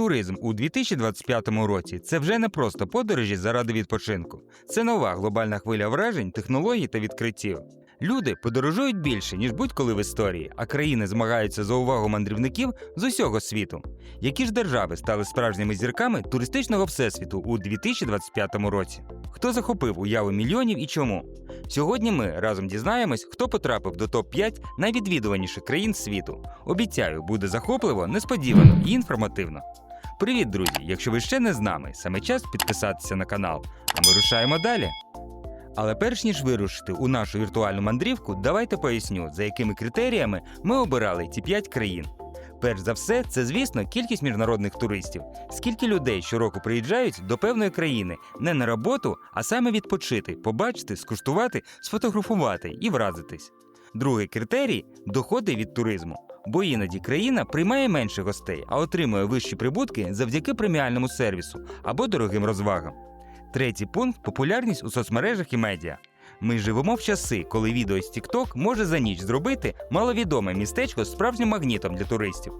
Туризм у 2025 році це вже не просто подорожі заради відпочинку. Це нова глобальна хвиля вражень, технологій та відкриттів. Люди подорожують більше, ніж будь-коли в історії, а країни змагаються за увагу мандрівників з усього світу. Які ж держави стали справжніми зірками туристичного всесвіту у 2025 році? Хто захопив уяву мільйонів і чому? Сьогодні ми разом дізнаємось, хто потрапив до топ-5 найвідвідуваніших країн світу. Обіцяю, буде захопливо, несподівано і інформативно. Привіт, друзі! Якщо ви ще не з нами, саме час підписатися на канал. А ми рушаємо далі. Але перш ніж вирушити у нашу віртуальну мандрівку, давайте поясню, за якими критеріями ми обирали ці 5 країн. Перш за все, це, звісно, кількість міжнародних туристів. Скільки людей щороку приїжджають до певної країни не на роботу, а саме відпочити, побачити, скуштувати, сфотографувати і вразитись. Другий критерій доходи від туризму. Бо іноді країна приймає менше гостей, а отримує вищі прибутки завдяки преміальному сервісу або дорогим розвагам. Третій пункт популярність у соцмережах і медіа. Ми живемо в часи, коли відео з TikTok може за ніч зробити маловідоме містечко справжнім магнітом для туристів.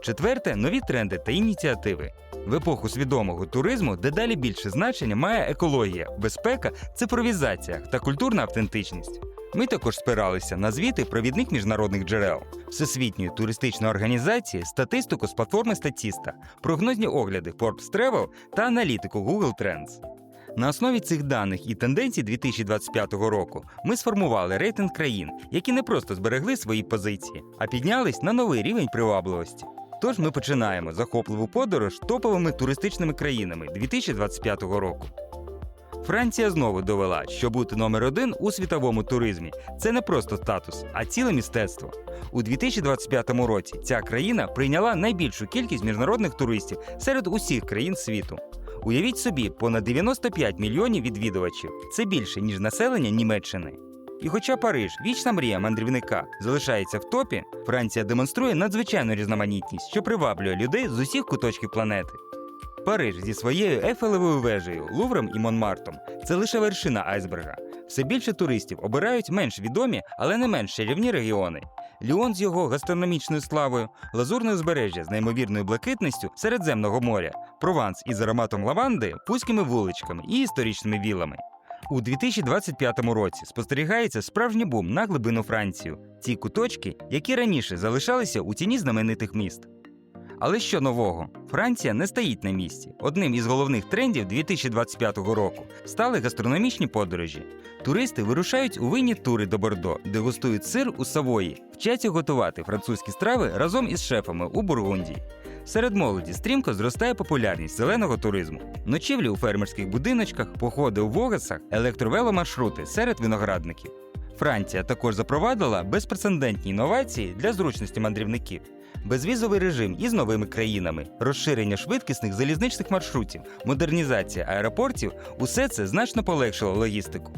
Четверте нові тренди та ініціативи. В епоху свідомого туризму дедалі більше значення має екологія, безпека, цифровізація та культурна автентичність. Ми також спиралися на звіти провідних міжнародних джерел, Всесвітньої туристичної організації, статистику з платформи Statista, прогнозні огляди Forbes Travel та аналітику Google Trends. На основі цих даних і тенденцій 2025 року ми сформували рейтинг країн, які не просто зберегли свої позиції, а піднялись на новий рівень привабливості. Тож ми починаємо захопливу подорож топовими туристичними країнами 2025 року. Франція знову довела, що бути номер один у світовому туризмі це не просто статус, а ціле мистецтво. У 2025 році ця країна прийняла найбільшу кількість міжнародних туристів серед усіх країн світу. Уявіть собі, понад 95 мільйонів відвідувачів це більше, ніж населення Німеччини. І хоча Париж, вічна мрія мандрівника, залишається в топі, Франція демонструє надзвичайну різноманітність, що приваблює людей з усіх куточків планети. Париж зі своєю Ефелевою вежею, Лувром і Монмартом це лише вершина айсберга. Все більше туристів обирають менш відомі, але не менш чарівні регіони. Ліон з його гастрономічною славою, лазурне узбережжя з неймовірною блакитністю Середземного моря, Прованс із ароматом лаванди, вузькими вуличками і історичними вілами. У 2025 році спостерігається справжній бум на глибину Францію. Ті куточки, які раніше залишалися у тіні знаменитих міст. Але що нового? Франція не стоїть на місці. Одним із головних трендів 2025 року стали гастрономічні подорожі. Туристи вирушають у винні тури до Бордо, дегустують сир у Савої, вчаться готувати французькі страви разом із шефами у Бургундії. Серед молоді стрімко зростає популярність зеленого туризму, ночівлі у фермерських будиночках, походи у Вогасах, електровеломаршрути серед виноградників. Франція також запровадила безпрецедентні інновації для зручності мандрівників. Безвізовий режим із новими країнами, розширення швидкісних залізничних маршрутів, модернізація аеропортів усе це значно полегшило логістику.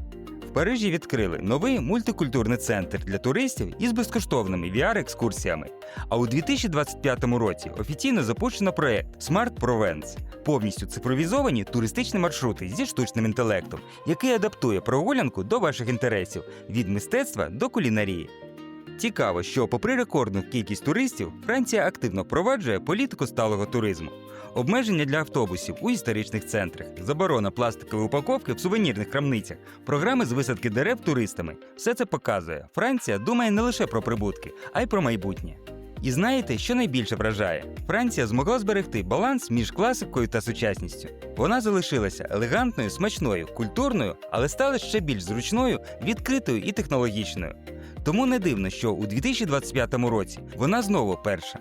В Парижі відкрили новий мультикультурний центр для туристів із безкоштовними VR-екскурсіями. А у 2025 році офіційно запущено проект Smart Provence – повністю цифровізовані туристичні маршрути зі штучним інтелектом, який адаптує прогулянку до ваших інтересів від мистецтва до кулінарії. Цікаво, що, попри рекордну кількість туристів, Франція активно впроваджує політику сталого туризму. Обмеження для автобусів у історичних центрах, заборона пластикової упаковки в сувенірних крамницях, програми з висадки дерев туристами все це показує. Франція думає не лише про прибутки, а й про майбутнє. І знаєте, що найбільше вражає? Франція змогла зберегти баланс між класикою та сучасністю. Вона залишилася елегантною, смачною, культурною, але стала ще більш зручною, відкритою і технологічною. Тому не дивно, що у 2025 році вона знову перша.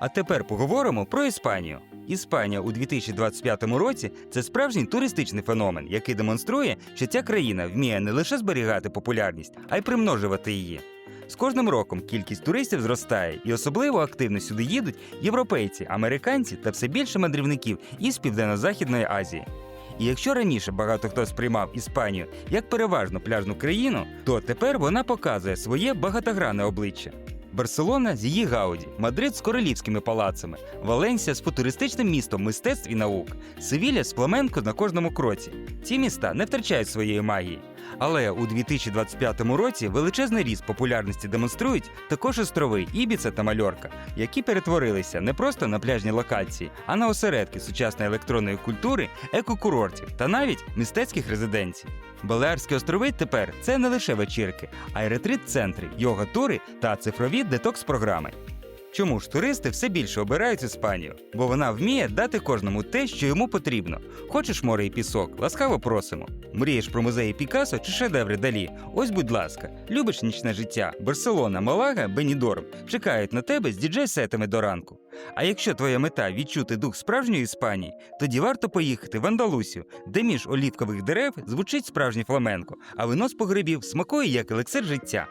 А тепер поговоримо про Іспанію. Іспанія у 2025 році це справжній туристичний феномен, який демонструє, що ця країна вміє не лише зберігати популярність, а й примножувати її. З кожним роком кількість туристів зростає, і особливо активно сюди їдуть європейці, американці та все більше мандрівників із Південно-Західної Азії. І якщо раніше багато хто сприймав Іспанію як переважно пляжну країну, то тепер вона показує своє багатогранне обличчя. Барселона з її Гауді, Мадрид з королівськими палацами, Валенсія з футуристичним містом мистецтв і наук, Севіля з фламенко на кожному кроці. Ці міста не втрачають своєї магії. Але у 2025 році величезний ріст популярності демонструють також острови Ібіца та Мальорка, які перетворилися не просто на пляжні локації, а на осередки сучасної електронної культури, екокурортів та навіть мистецьких резиденцій. Балеарські острови тепер це не лише вечірки, а й ретрит-центри, йога-тури та цифрові детокс-програми. Чому ж туристи все більше обирають Іспанію? Бо вона вміє дати кожному те, що йому потрібно. Хочеш море і пісок, ласкаво просимо. Мрієш про музеї Пікассо чи шедеври Далі? Ось, будь ласка, любиш нічне життя. Барселона, Малага, Бенідорм чекають на тебе з діджей-сетами до ранку. А якщо твоя мета відчути дух справжньої Іспанії, тоді варто поїхати в Андалусію, де між олівкових дерев звучить справжній фламенко, а вино з погребів смакує як елексир життя.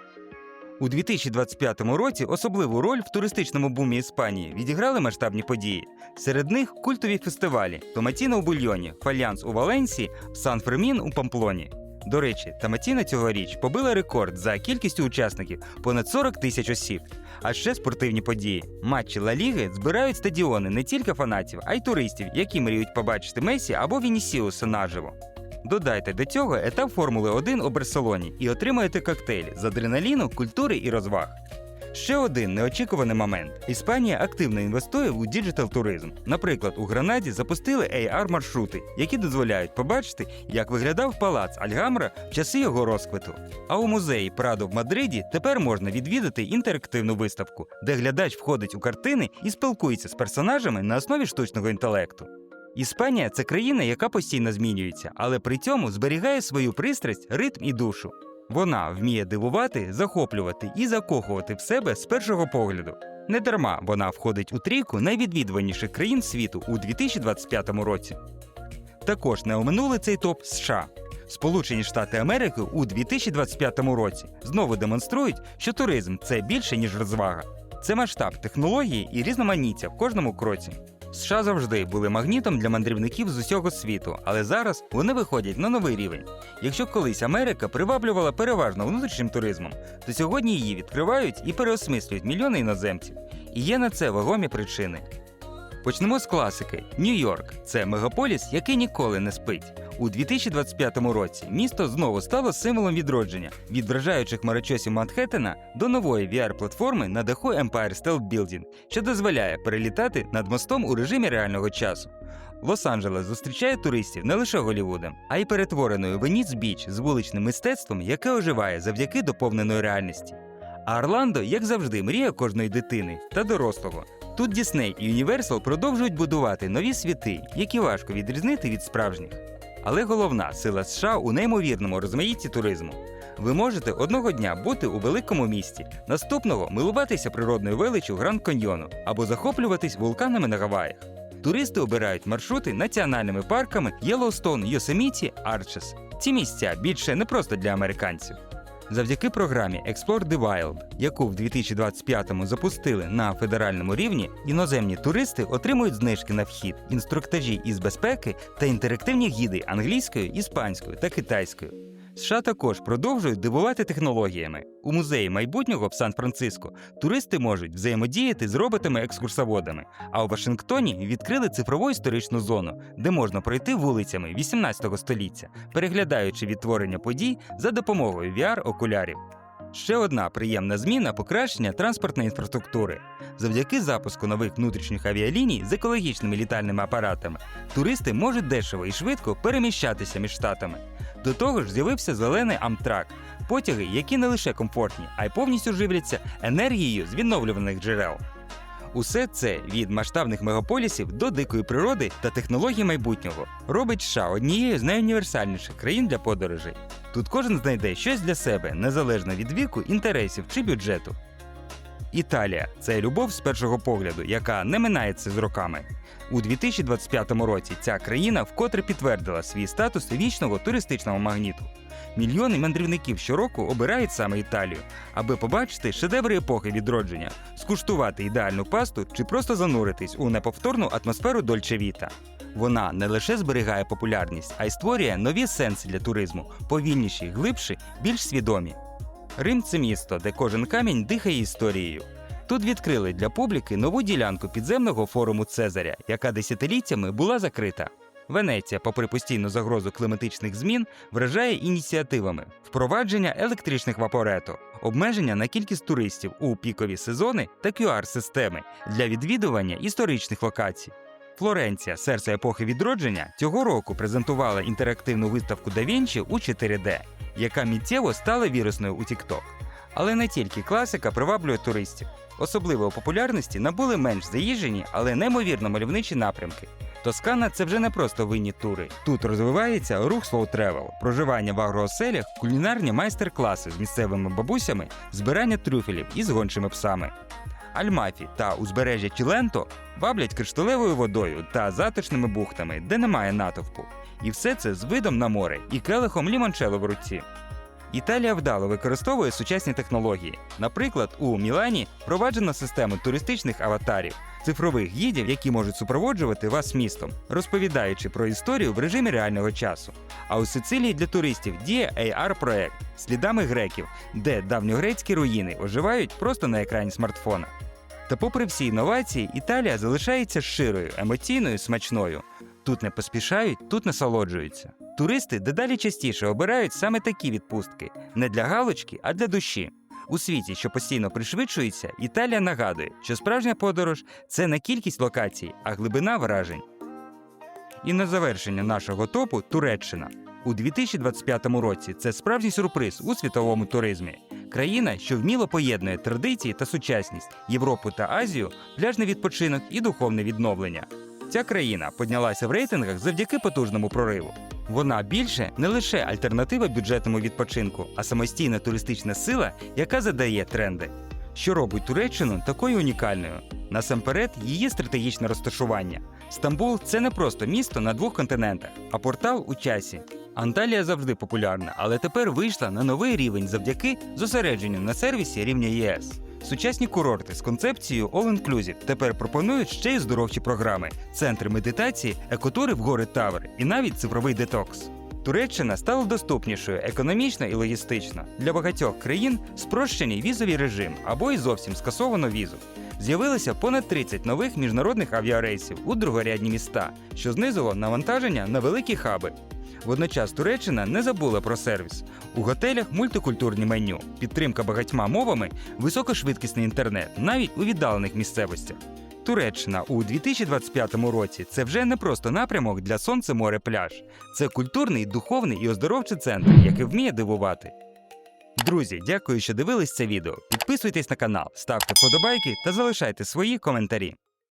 У 2025 році особливу роль в туристичному бумі Іспанії відіграли масштабні події. Серед них культові фестивалі Томатіно у Бульйоні, Фальянс у Валенсії, Сан Фермін у Памплоні. До речі, Томатіно цьогоріч побила рекорд за кількістю учасників понад 40 тисяч осіб. А ще спортивні події. Матчі Ла Ліги збирають стадіони не тільки фанатів, а й туристів, які мріють побачити Месі або Вінісіуса наживо. Додайте до цього етап Формули 1 у Барселоні і отримаєте коктейль з адреналіну, культури і розваг. Ще один неочікуваний момент: Іспанія активно інвестує у діджитал туризм. Наприклад, у Гранаді запустили AR маршрути, які дозволяють побачити, як виглядав палац Альгамра в часи його розквиту. А у музеї Прадо в Мадриді тепер можна відвідати інтерактивну виставку, де глядач входить у картини і спілкується з персонажами на основі штучного інтелекту. Іспанія це країна, яка постійно змінюється, але при цьому зберігає свою пристрасть, ритм і душу. Вона вміє дивувати, захоплювати і закохувати в себе з першого погляду. Не дарма вона входить у трійку найвідвідуваніших країн світу у 2025 році. Також не оминули цей топ США. Сполучені Штати Америки у 2025 році знову демонструють, що туризм це більше ніж розвага. Це масштаб технології і різноманіття в кожному кроці. США завжди були магнітом для мандрівників з усього світу, але зараз вони виходять на новий рівень. Якщо колись Америка приваблювала переважно внутрішнім туризмом, то сьогодні її відкривають і переосмислюють мільйони іноземців. І є на це вагомі причини. Почнемо з класики. Нью-Йорк це мегаполіс, який ніколи не спить. У 2025 році місто знову стало символом відродження від вражаючих марочосів Манхеттена до нової VR-платформи на даху Empire State Building, що дозволяє перелітати над мостом у режимі реального часу. Лос-Анджелес зустрічає туристів не лише Голівудом, а й перетвореною Веніс Біч з вуличним мистецтвом, яке оживає завдяки доповненої реальності. А Орландо, як завжди, мріє кожної дитини та дорослого. Тут Дісней і Юніверсал продовжують будувати нові світи, які важко відрізнити від справжніх. Але головна сила США у неймовірному розмаїтті туризму. Ви можете одного дня бути у великому місті, наступного милуватися природною величчю Гранд Каньйону або захоплюватись вулканами на Гаваях. Туристи обирають маршрути національними парками Єлоустон, Йосеміті, Арчес. Ці місця більше не просто для американців. Завдяки програмі Explore the Wild, яку в 2025-му запустили на федеральному рівні, іноземні туристи отримують знижки на вхід, інструктажі із безпеки та інтерактивні гіди англійською, іспанською та китайською. США також продовжують дивувати технологіями. У музеї майбутнього в Сан-Франциско туристи можуть взаємодіяти з роботами-екскурсоводами. А у Вашингтоні відкрили цифрову історичну зону, де можна пройти вулицями 18 століття, переглядаючи відтворення подій за допомогою VR-окулярів. Ще одна приємна зміна покращення транспортної інфраструктури. Завдяки запуску нових внутрішніх авіаліній з екологічними літальними апаратами туристи можуть дешево і швидко переміщатися між штатами. До того ж, з'явився зелений Амтрак, потяги, які не лише комфортні, а й повністю живляться енергією з відновлюваних джерел. Усе це від масштабних мегаполісів до дикої природи та технологій майбутнього робить США однією з найуніверсальніших країн для подорожей. Тут кожен знайде щось для себе незалежно від віку, інтересів чи бюджету. Італія це любов з першого погляду, яка не минається з роками. У 2025 році ця країна вкотре підтвердила свій статус вічного туристичного магніту. Мільйони мандрівників щороку обирають саме Італію, аби побачити шедеври епохи відродження, скуштувати ідеальну пасту чи просто зануритись у неповторну атмосферу Дольче Віта. Вона не лише зберігає популярність, а й створює нові сенси для туризму, повільніші, глибші, більш свідомі. Рим це місто, де кожен камінь дихає історією. Тут відкрили для публіки нову ділянку підземного форуму Цезаря, яка десятиліттями була закрита. Венеція, попри постійну загрозу кліматичних змін, вражає ініціативами впровадження електричних вапорето, обмеження на кількість туристів у пікові сезони та QR-системи для відвідування історичних локацій. Флоренція, серце епохи відродження, цього року презентувала інтерактивну виставку Да Вінчі у 4D, яка миттєво стала вірусною у TikTok. Але не тільки класика приваблює туристів. Особливої популярності набули менш заїжджені, але неймовірно мальовничі напрямки. Тоскана це вже не просто винні тури. Тут розвивається рух travel, проживання в агрооселях, кулінарні майстер-класи з місцевими бабусями, збирання трюфелів із гончими псами. Альмафі та узбережжя Чіленто ваблять кришталевою водою та затишними бухтами, де немає натовпу. І все це з видом на море і келихом лімончело в руці. Італія вдало використовує сучасні технології. Наприклад, у Мілані впроваджено систему туристичних аватарів, цифрових гідів, які можуть супроводжувати вас містом, розповідаючи про історію в режимі реального часу. А у Сицилії для туристів діє AR-проект слідами греків, де давньогрецькі руїни оживають просто на екрані смартфона. Та попри всі інновації, Італія залишається широю, емоційною, смачною. Тут не поспішають, тут насолоджуються. Туристи дедалі частіше обирають саме такі відпустки не для галочки, а для душі. У світі, що постійно пришвидшується, Італія нагадує, що справжня подорож це не кількість локацій, а глибина вражень. І на завершення нашого топу Туреччина. У 2025 році це справжній сюрприз у світовому туризмі. Країна, що вміло поєднує традиції та сучасність, Європу та Азію, пляжний відпочинок і духовне відновлення. Ця країна піднялася в рейтингах завдяки потужному прориву. Вона більше не лише альтернатива бюджетному відпочинку, а самостійна туристична сила, яка задає тренди. Що робить Туреччину такою унікальною? Насамперед, її стратегічне розташування. Стамбул це не просто місто на двох континентах, а портал у часі. Анталія завжди популярна, але тепер вийшла на новий рівень завдяки зосередженню на сервісі рівня ЄС. Сучасні курорти з концепцією All Inclusive тепер пропонують ще й здоровчі програми, центри медитації, екотури в гори Тавр і навіть цифровий детокс. Туреччина стала доступнішою економічно і логістично. Для багатьох країн спрощений візовий режим або й зовсім скасовано візу. З'явилося понад 30 нових міжнародних авіарейсів у другорядні міста, що знизило навантаження на великі хаби. Водночас Туреччина не забула про сервіс. У готелях мультикультурні меню, підтримка багатьма мовами, високошвидкісний інтернет, навіть у віддалених місцевостях. Туреччина у 2025 році це вже не просто напрямок для сонце море пляж. Це культурний, духовний і оздоровчий центр, який вміє дивувати. Друзі, дякую, що дивились це відео. Підписуйтесь на канал, ставте вподобайки та залишайте свої коментарі.